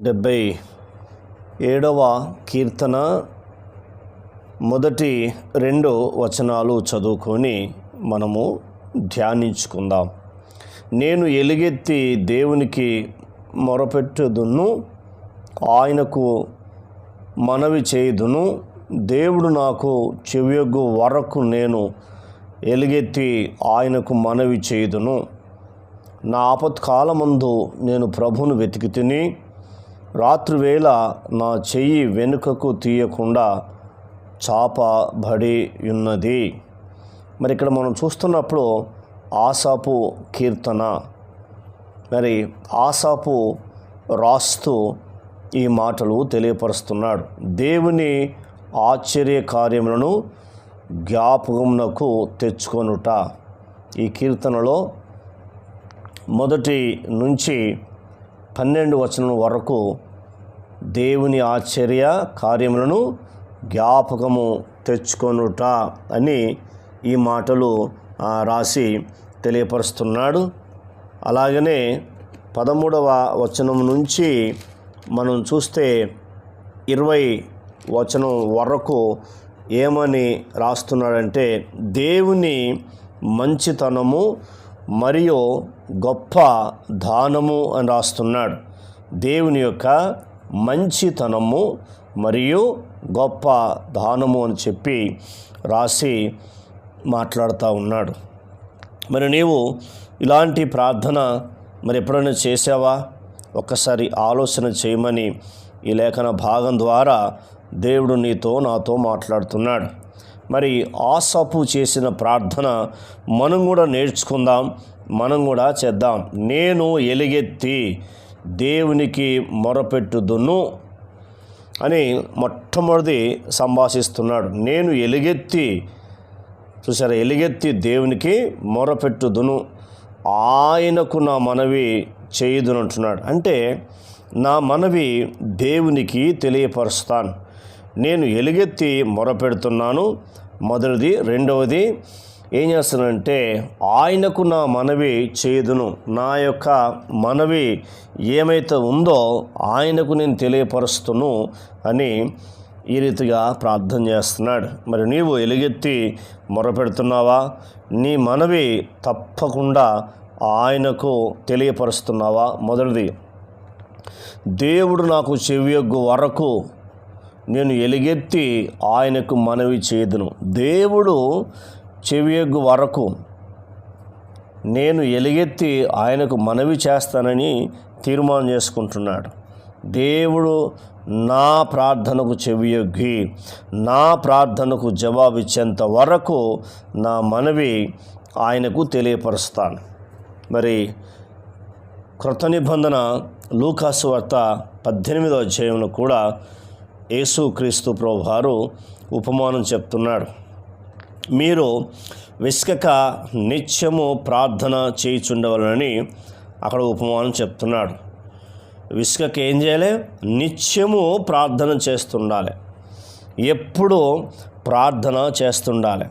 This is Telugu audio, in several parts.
డెబ్భై ఏడవ కీర్తన మొదటి రెండు వచనాలు చదువుకొని మనము ధ్యానించుకుందాం. నేను ఎలుగెత్తి దేవునికి మొరపెట్టుదును ఆయనకు మనవి చేయుదును. దేవుడు నాకు చెవియొగ్గు వరకు నేను ఎలుగెత్తి ఆయనకు మనవి చేయుదును. నా ఆపత్కాలమందు నేను ప్రభును వెతికి తిని రాత్రివేళ నా చెయ్యి వెనుకకు తీయకుండా చాపబడి ఉన్నది. మరి ఇక్కడ మనం చూస్తున్నప్పుడు ఆసాపు కీర్తన. మరి ఆసాపు రాస్తూ ఈ మాటలు తెలియపరుస్తున్నాడు. దేవుని ఆశ్చర్య కార్యములను జ్ఞాపకమునకు తెచ్చుకొనుట. ఈ కీర్తనలో మొదటి నుంచి పన్నెండు వచనం వరకు దేవుని ఆశ్చర్య కార్యములను జ్ఞాపకము తెచ్చుకొనుట అని ఈ మాటలు రాసి తెలియపరుస్తున్నాడు. అలాగనే పదమూడవ వచనం నుంచి మనం చూస్తే ఇరవై వచనం వరకు ఏమని రాస్తున్నాడంటే దేవుని మంచితనము మరియు గొప్ప దానము అని రాస్తున్నాడు. దేవుని యొక్క మంచితనము మరియు గొప్ప దానము అని చెప్పి రాసి మాట్లాడుతూ ఉన్నాడు. మరి నీవు ఇలాంటి ప్రార్థన మరి ఎప్పుడైనా చేసావా? ఒక్కసారి ఆలోచన చేయమని ఈ లేఖన భాగం ద్వారా దేవుడు నీతో నాతో మాట్లాడుతున్నాడు. మరి ఆసపు చేసిన ప్రార్థన మనం కూడా నేర్చుకుందాం మనం కూడా చేద్దాం. నేను ఎలుగెత్తి దేవునికి మొరపెట్టుదును అని మొట్టమొదటి సంభాషిస్తున్నాడు. నేను ఎలుగెత్తి చూసారా ఎలుగెత్తి దేవునికి మొరపెట్టుదును. ఆయనకు నా మనవి చేయుదునంటున్నాడు అంటే నా మనవి దేవునికి తెలియపరుస్తాను. నేను ఎలుగెత్తి మొరపెడుతున్నాను. మొదటిది రెండవది ఏం చేస్తానంటే ఆయనకు నా మనవి చేయదును నా యొక్క మనవి ఏమైతే ఉందో ఆయనకు నేను తెలియపరుస్తును అని ఈ రీతిగా ప్రార్థన చేస్తున్నాడు. మరి నీవు ఎలుగెత్తి మొరపెడుతున్నావా? నీ మనవి తప్పకుండా ఆయనకు తెలియపరుస్తున్నావా? మొదటిది దేవుడు నాకు చెవియొగ్గు వరకు నేను ఎలుగెత్తి ఆయనకు మనవి చేయదును దేవుడు చెవియొగ్గు వరకు నేను ఎలుగెత్తి ఆయనకు మనవి చేస్తానని తీర్మానం చేసుకుంటున్నాడు. దేవుడు నా ప్రార్థనకు చెవియొగ్గి నా ప్రార్థనకు జవాబిచ్చేంత వరకు నా మనవి ఆయనకు తెలియపరుస్తాను. మరి కృత నిబంధన లూకాసు వార్త పద్దెనిమిదో అధ్యాయంలో కూడా యేసుక్రీస్తు ప్రభు వారు ఉపమానం చెప్తున్నాడు. మీరు విసుకక నిత్యము ప్రార్థన చేయుచుండవలనని అక్కడ ఉపమానం చెప్తున్నాడు. విసుకకి ఏం చేయాలి? నిత్యము ప్రార్థన చేస్తుండాలి. ఎప్పుడు ప్రార్థన చేస్తుండాలి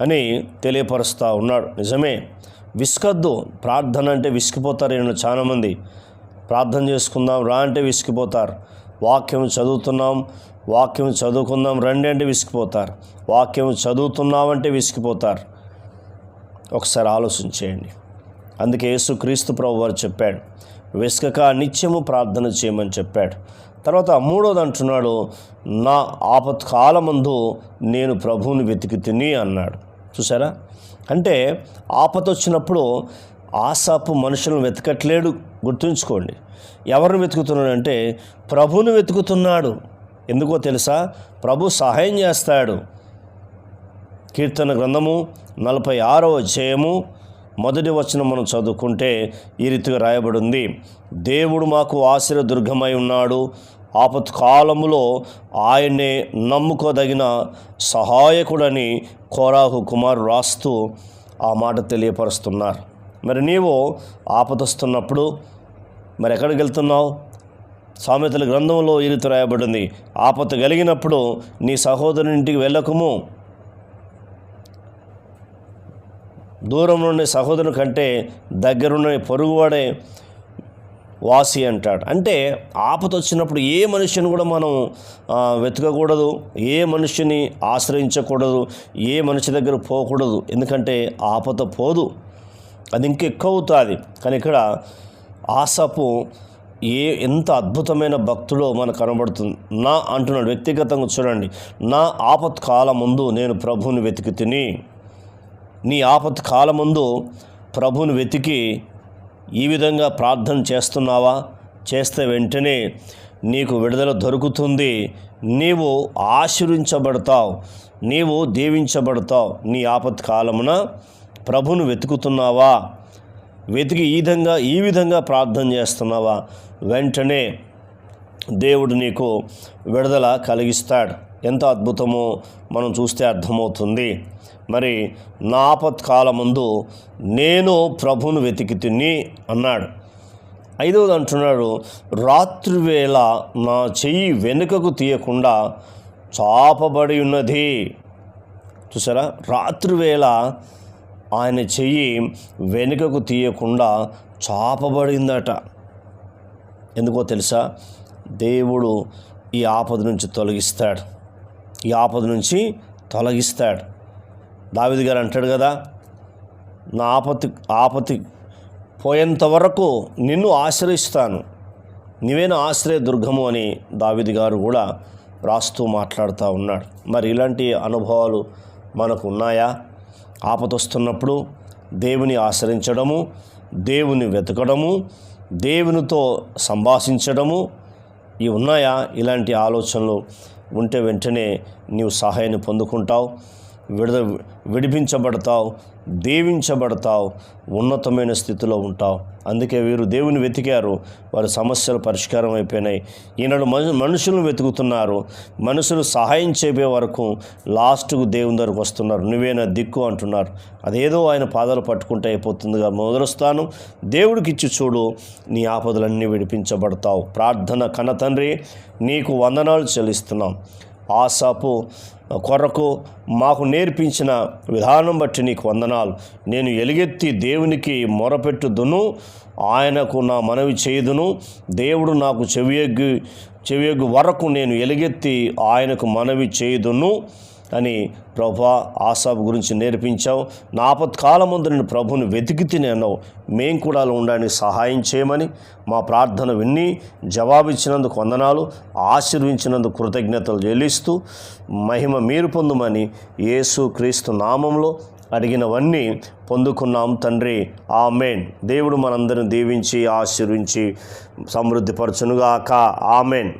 అని తెలియపరుస్తూ ఉన్నాడు. నిజమే. విసుకద్దు. ప్రార్థన అంటే విసిగిపోతారు నేను చాలామంది. ప్రార్థన చేసుకుందాం రా అంటే విసిగిపోతారు. వాక్యం చదువుతున్నాం వాక్యం చదువుకుందాం రండి అంటే విసిగిపోతారు? వాక్యం చదువుతున్నామంటే విసిగిపోతారు. ఒకసారి ఆలోచన చేయండి. అందుకే యేసు క్రీస్తు ప్రభు వారు చెప్పాడు విసుకక నిత్యము ప్రార్థన చేయమని చెప్పాడు. తర్వాత మూడోది అంటున్నాడు నా ఆపత్కాలమందు నేను ప్రభువుని వెతికి తిని అన్నాడు. చూసారా? అంటే ఆపత వచ్చినప్పుడు ఆశాపు మనుషులను వెతకట్లేడు. గుర్తుంచుకోండి. ఎవరిని వెతుకుతున్నాడంటే ప్రభుని వెతుకుతున్నాడు. ఎందుకో తెలుసా? ప్రభు సహాయం చేస్తాడు. కీర్తన గ్రంథము నలభై ఆరవ అధ్యాయము మొదటి వచనం మనం చదువుకుంటే ఈ రీతిగా రాయబడింది. దేవుడు మాకు ఆశ్రయ దుర్గమై ఉన్నాడు ఆపత్కాలములో ఆయనే నమ్ముకోదగిన సహాయకుడని కోరాహు కుమారు రాస్తూ ఆ మాట తెలియపరుస్తున్నారు. మరి నీవు ఆపదొస్తున్నప్పుడు మరి ఎక్కడికి వెళ్తున్నావు? సామెతల గ్రంథంలో ఈ రాయబడింది. ఆపద కలిగినప్పుడు నీ సహోదరుని ఇంటికి వెళ్ళకము. దూరం నుండి సహోదరుని కంటే దగ్గరున్న పొరుగువాడే వాసి అంటాడు. అంటే ఆపద వచ్చినప్పుడు ఏ మనిషిని కూడా మనం వెతకకూడదు ఏ మనిషిని ఆశ్రయించకూడదు ఏ మనిషి దగ్గర పోకూడదు. ఎందుకంటే ఆపద పోదు. అది ఇంకెక్కువ అవుతుంది కానీ ఇక్కడ ఆసపు ఏ ఎంత అద్భుతమైన భక్తుడో మనకు కనబడుతుంది. నా అంటున్నాడు వ్యక్తిగతంగా చూడండి. నా ఆపత్ కాలముందు నేను ప్రభువుని వెతికి తిని నీ ఆపత్ కాలముందు ప్రభువుని వెతికి ఈ విధంగా ప్రార్థన చేస్తున్నావా? చేస్తే వెంటనే నీకు విడుదల దొరుకుతుంది. నీవు ఆశీర్వించబడతావు. నీవు దీవించబడతావు. నీ ఆపత్ కాలమున ప్రభును వెతుకుతున్నావా? వెతికి ఈ విధంగా ఈ విధంగా ప్రార్థన చేస్తున్నావా? వెంటనే దేవుడు నీకు విడుదల కలిగిస్తాడు. ఎంత అద్భుతమో మనం చూస్తే అర్థమవుతుంది. మరి నా ఆపత్కాలమందు నేను ప్రభును వెతికి తిని అన్నాడు. ఐదవది అంటున్నాడు రాత్రివేళ నా చెయ్యి వెనుకకు తీయకుండా చాపబడి ఉన్నది. చూసారా? రాత్రివేళ ఆయన చెయ్యి వెనుకకు తీయకుండా చాపబడిందట. ఎందుకో తెలుసా? దేవుడు ఈ ఆపద నుంచి తొలగిస్తాడు. ఈ ఆపద నుంచి తొలగిస్తాడు. దావిది గారు అంటాడు కదా నా ఆపతి ఆపతి పోయేంత వరకు నిన్ను ఆశ్రయిస్తాను. నీవేనా ఆశ్రయ దుర్గము అని దావిది గారు కూడా రాస్తూ మాట్లాడుతూ ఉన్నాడు. మరి ఇలాంటి అనుభవాలు మనకు ఉన్నాయా? ఆపదొస్తున్నప్పుడు దేవుని ఆశ్రయించడము దేవుని వెతకడము దేవునితో సంభాషించడము ఇవి ఉన్నాయా? ఇలాంటి ఆలోచనలు ఉంటే వెంటనే నీవు సహాయాన్ని పొందుకుంటావు. విడద విడిపించబడతావు దీవించబడతావు ఉన్నతమైన స్థితిలో ఉంటావు. అందుకే వీరు దేవుని వెతికారు వారి సమస్యలు పరిష్కారం అయిపోయినాయి. ఈనాడు మనుషులను వెతుకుతున్నారు. మనుషులు సహాయం చేపే వరకు లాస్ట్కు దేవుని దగ్గరకు వస్తున్నారు. నువ్వేనా దిక్కు అంటున్నారు. అదేదో ఆయన పాదాలు పట్టుకుంటే అయిపోతుందిగా. మొదలుస్తాను దేవుడికి ఇచ్చి చూడు నీ ఆపదలన్నీ విడిపించబడతావు. ప్రార్థన కన్న తండ్రి నీకు వందనాలు చెల్లిస్తున్నాం. ఆశపు కొరకు మాకు నేర్పించిన విధానం బట్టి నీకు వందనాలు. నేను ఎలుగెత్తి దేవునికి మొరపెట్టుదును ఆయనకు నా మనవి చేయుదును. దేవుడు నాకు చెవియగ్గు చెవియగ్గు వరకు నేను ఎలుగెత్తి ఆయనకు మనవి చేయుదును. అని ప్రభా ఆసాబు గురించి నేర్పించావు. నాపత్కాలం ముందు నేను ప్రభుని వెతికి తినేనో మేము మేం కూడా అలా ఉండడానికి సహాయం చేయమని మా ప్రార్థన విన్ని జవాబిచ్చినందుకు వందనాలు. ఆశీర్వించినందుకు కృతజ్ఞతలు చెల్లిస్తూ మహిమ మీరు పొందుమని యేసు క్రీస్తు నామంలో అడిగినవన్నీ పొందుకున్నాం తండ్రి. ఆ మేన్ దేవుడు మనందరిని దీవించి ఆశీర్వించి సమృద్ధిపరచునుగాక. ఆమెన్.